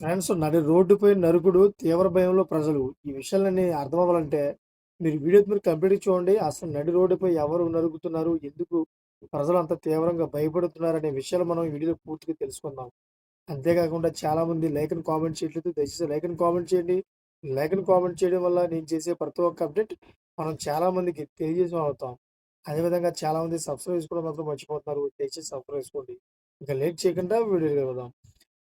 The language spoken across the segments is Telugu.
ఫ్రెండ్స్ నడి రోడ్డుపై నరుకుడు తీవ్ర భయంలో ప్రజలు. ఈ విషయాలన్నీ అర్థం అవ్వాలంటే మీరు వీడియో మీరు కంప్లీట్ చూడండి. అసలు నడి రోడ్డుపై ఎవరు నరుకుతున్నారు? ఎందుకు ప్రజలు అంత తీవ్రంగా భయపడుతున్నారు? అనే విషయాలు మనం ఈ వీడియోలో పూర్తిగా తెలుసుకుందాం. అంతేకాకుండా చాలా మంది లైక్ కామెంట్ చేయట్లేదు. దయచేసి లైక్ కామెంట్ చేయండి. లైక్ కామెంట్ చేయడం వల్ల నేను చేసే ప్రతి ఒక్క అప్డేట్ మనం చాలా మందికి తెలియజేసి అవుతాం అదేవిధంగా చాలా మంది సబ్స్క్రైబ్ చేసుకోవడం మాత్రం మర్చిపోతున్నారు. దయచేసి సబ్స్క్రైబ్ చేసుకోండి. ఇంకా లేట్ చేయకుండా వీడియో వెళ్దాం.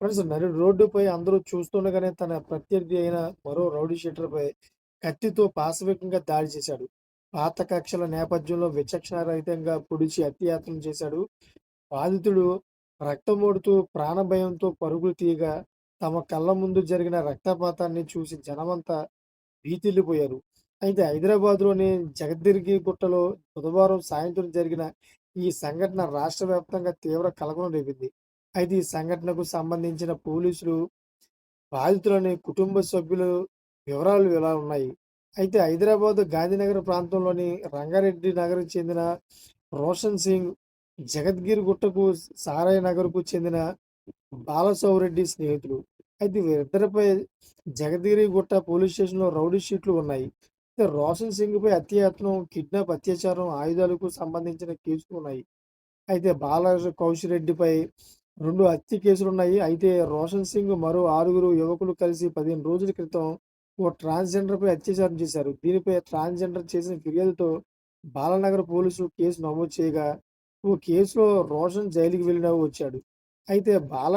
ఫ్రెండ్స్ నడి రోడ్డుపై అందరూ చూస్తుండగానే తన ప్రత్యర్థి అయిన మరో రౌడీ షీటర్పై కత్తితో పాశవికంగా దాడి చేశాడు. పాత కక్షల నేపథ్యంలో విచక్షణ రహితంగా పొడిచి హత్యాయత్నం చేశాడు. బాధితుడు రక్తమోడుతూ ప్రాణభయంతో పరుగులు తీయగా తమ కళ్ళ ముందు జరిగిన రక్తపాతాన్ని చూసి జనమంతా భీతిల్లిపోయారు అయితే హైదరాబాద్లోని జగద్గిరి గుట్టలో బుధవారం సాయంత్రం జరిగిన ఈ సంఘటన రాష్ట్ర వ్యాప్తంగా తీవ్ర కలకలం రేపింది. అయితే ఈ సంఘటనకు సంబంధించిన పోలీసులు బాధితులని కుటుంబ సభ్యుల వివరాలు ఇలా ఉన్నాయి. అయితే హైదరాబాద్ గాంధీనగర్ ప్రాంతంలోని రంగారెడ్డి నగర్కు చెందిన రోషన్ సింగ్ జగద్గిరి గుట్టకు సారాయ్ నగర్కు చెందిన బాలసౌరెడ్డి స్నేహితులు. అయితే వీరిద్దరిపై జగద్గిరి గుట్ట పోలీస్ స్టేషన్లో రౌడీ షీట్లు ఉన్నాయి. అయితే రోషన్ సింగ్పై హత్యాయత్నం కిడ్నాప్ అత్యాచారం ఆయుధాలకు సంబంధించిన కేసులు ఉన్నాయి. అయితే బాల కౌశిరెడ్డిపై రెండు హత్య కేసులున్నాయి. అయితే రోషన్ సింగ్ మరో ఆరుగురు యువకులు కలిసి పదిహేను రోజుల క్రితం ఓ ట్రాన్స్జెండర్పై అత్యాచారం చేశారు. దీనిపై ట్రాన్స్జెండర్ చేసిన ఫిర్యాదుతో బాలనగర్ పోలీసులు కేసు నమోదు చేయగా ఓ కేసులో రోషన్ జైలుకి వెళ్ళిన వచ్చాడు. అయితే బాల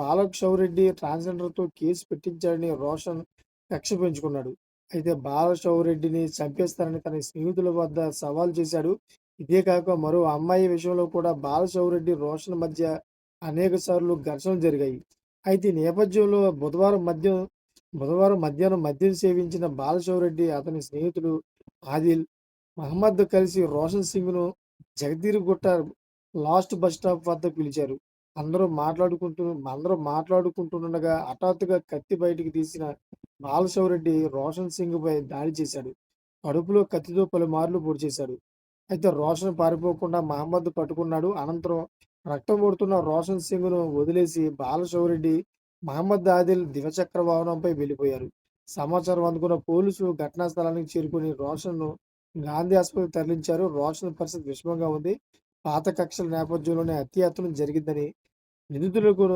బాలకిషౌరెడ్డి ట్రాన్స్జెండర్తో కేసు పెట్టించాడని రోషన్ కక్ష పెంచుకున్నాడు అయితే బాల షౌరెడ్డిని చంపేస్తారని తన స్నేహితుల వద్ద సవాల్ చేశాడు. ఇదే కాక మరో అమ్మాయి విషయంలో కూడా బాలశౌరెడ్డి రోషన్ మధ్య అనేక సార్లు ఘర్షణలు జరిగాయి. అయితే నేపథ్యంలో బుధవారం మద్యం బుధవారం మధ్యాహ్నం మద్యం సేవించిన బాలశివరెడ్డి అతని స్నేహితుడు ఆదిల్ మహమ్మద్ కలిసి రోషన్ సింగ్ను జగదీర్గుట్ట లాస్ట్ బస్ స్టాప్ వద్ద పిలిచారు. అందరూ మాట్లాడుకుంటూ అందరూ మాట్లాడుకుంటుండగా హఠాత్తుగా కత్తి బయటికి తీసిన బాలశివరెడ్డి రోషన్ సింగ్ పై దాడి చేశాడు. కడుపులో కత్తితో పలుమార్లు పొడి చేశాడు అయితే రోషన్ పారిపోకుండా మహమ్మద్ పట్టుకున్నాడు. అనంతరం రక్తం కొడుతున్న రోషన్ సింగ్ను వదిలేసి బాలశౌరెడ్డి మహమ్మద్ ఆదిల్ దివచక్ర వాహనంపై వెళ్ళిపోయారు. సమాచారం అందుకున్న పోలీసులు ఘటనా స్థలానికి చేరుకుని రోషన్ను గాంధీ ఆసుపత్రికి తరలించారు. రోషన్ పరిస్థితి విషమంగా ఉంది. పాత కక్షల నేపథ్యంలోనే హత్యాయత్నం జరిగిందని నిందితులకు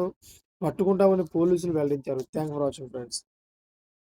పట్టుకుంటామని పోలీసులు వెల్లడించారు. Thank for watching friends.